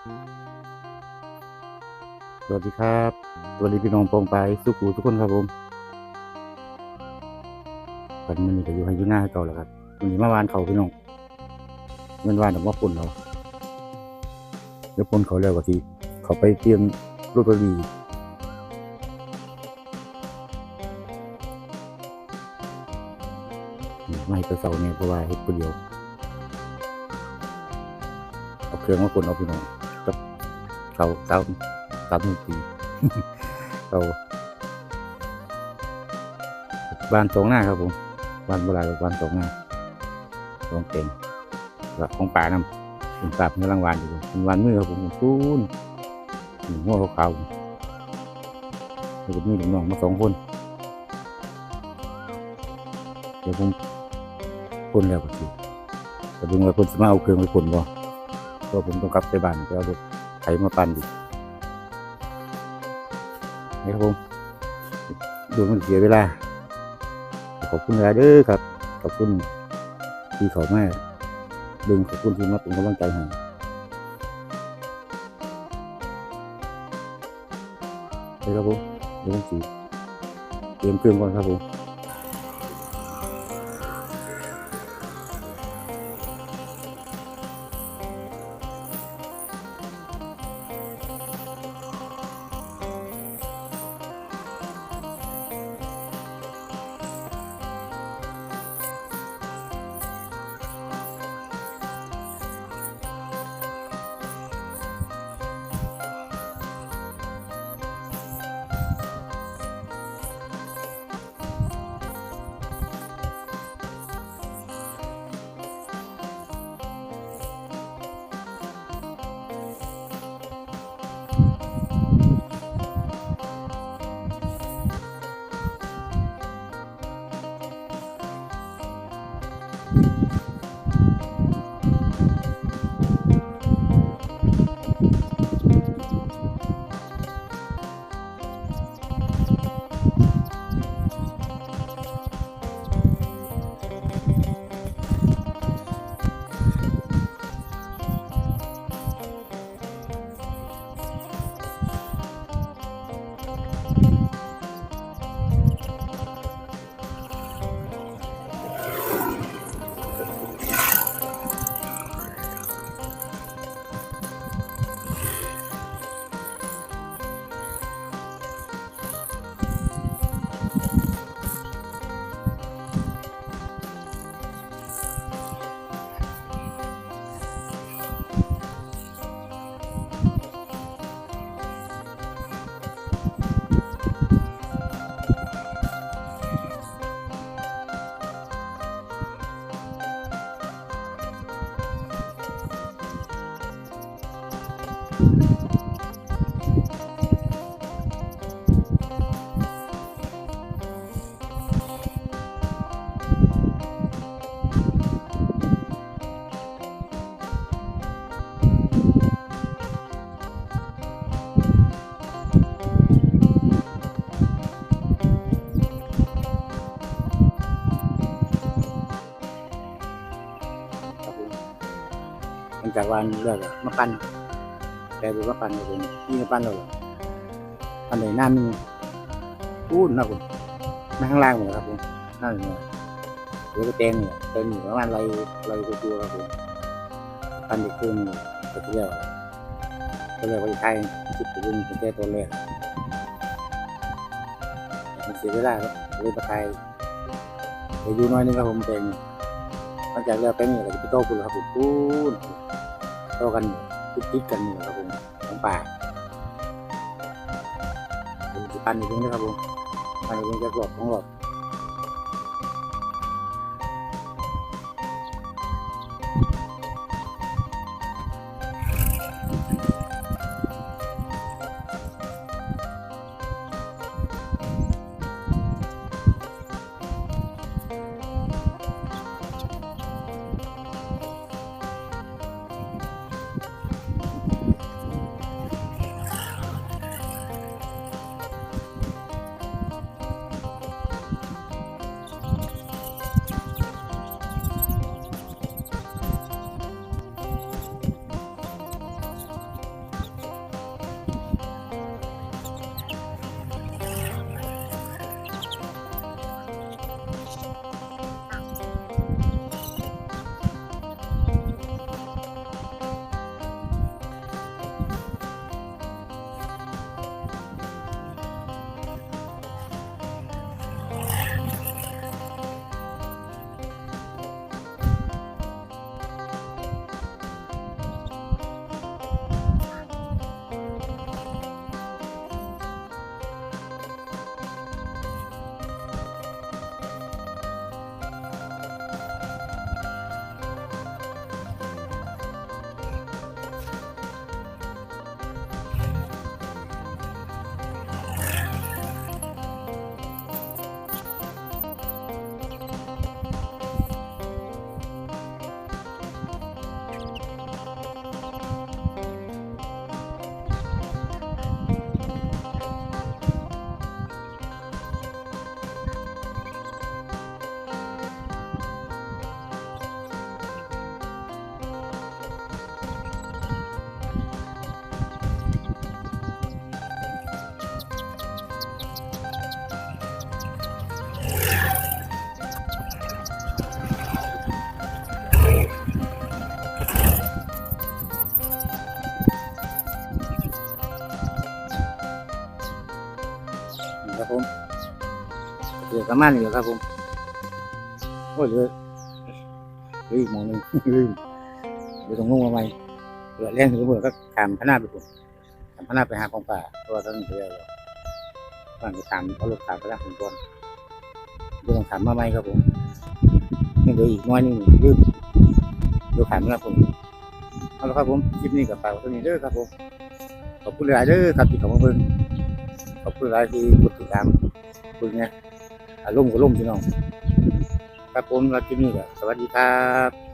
สวัสดีครับสวัสดีพี่น้องปองไปสุขูทุกคนครับผมวันนี้ก็อยู่ให้อยู่หน้าให้เก่าแล้วครับวันนี้มาวานเขาพี่น้องเงินวานออกมาปุ่นเราเดี๋ยวปนเขาแล้วก็ทีเขาไปเตรียมรถบรีไม่ให้ไปเสาเนี่ยเพราะว่าเฮ็ดคนเดียว เอาเครื่องมาปนเอาพี่น้อง เสาเสาสามหนึ่งปีเราบ้านสองหน้าครับผมบ้านโบราณบ้านสองหน้าสองเต็งก็ของป่านำเป็นป่าเป็นรางวัลอยู่เป็นวันมือครับผมคูนหัวขาวๆแล้วก็มีหนุ่มน้องมาสองคนเดี๋ยวผมคนแล้วก็สิแต่เบิ่งว่าคนสมาเอาเครื่องไปคนบ่เพราะผมต้องกลับไปบ้านไปเอารถ ไถมาปั่นดินี่ครับผมดูมันเสียเวลา ขอบคุณหลายเด้อครับ ขอบคุณที่เขามาดึงขอบคุณที่มาเป็นกำลังใจให้เดี๋ยวครับผมเดี๋ยวผมสีเตรียมเครื่องก่อนครับผม จากวันเลิกอะมาปั้นแต่ดูว่าปั้นเลยนี่มาปั้นเราปั้นเลยน้ามึงพูดนะผมมาข้างล่างหมดครับผมน้าหนึ่งเลยเดี๋ยวก็เต็งเนี่ยเต็งอยู่ประมาณไรไรตัวครับผมปั้นเด็กขึ้นก็ที่เรียกว่าก็เรียกว่าไทยจิตไปรุ่งเป็นแค่ตัวแรกมันเสียเวลาครับเลยประไทยเดี๋ยวอยู่น้อยนึงครับผมเต็งหลังจากเลือกไปนี่ก็จะไปโต้คุณครับผมพู นโต้กันติดกันนี่ครับผมของป่าผมจะปั้นอีกนึงนะครับผมปันอีกนึงจะหลบของหลบ ครับผมเดี๋ยวประมาณนี้แหละครับผมโอ้ยเหลือเหลืออีกหมองหนึ่งลืมเดี๋ยวต้องงงมาใหม่เหลือแรงถึงเมื่อก็ขามพนาไปผมขามพนาไปหาของป่าเพราะว่าตอนนี้เดี๋ยวบ้านจะขามเอารถขามไปแล้วผมก่อนเดี๋ยวต้องขามมาใหม่ครับผมยังเหลืออีกน้อยนึงลืมเดี๋ยวขามมาแล้วผมเอาละครับผมคลิปนี้กับฝากไว้เท่านี้เด้อครับผมขอบคุณหลายเด้อครับที่เข้ามาเบิ่ง ขอบคุณหลายที่กดติดตามคุณเนี่ยอารมณ์ก็ร่มพี่น้อง ครับผมรักที่นี่ก็สวัสดีครับ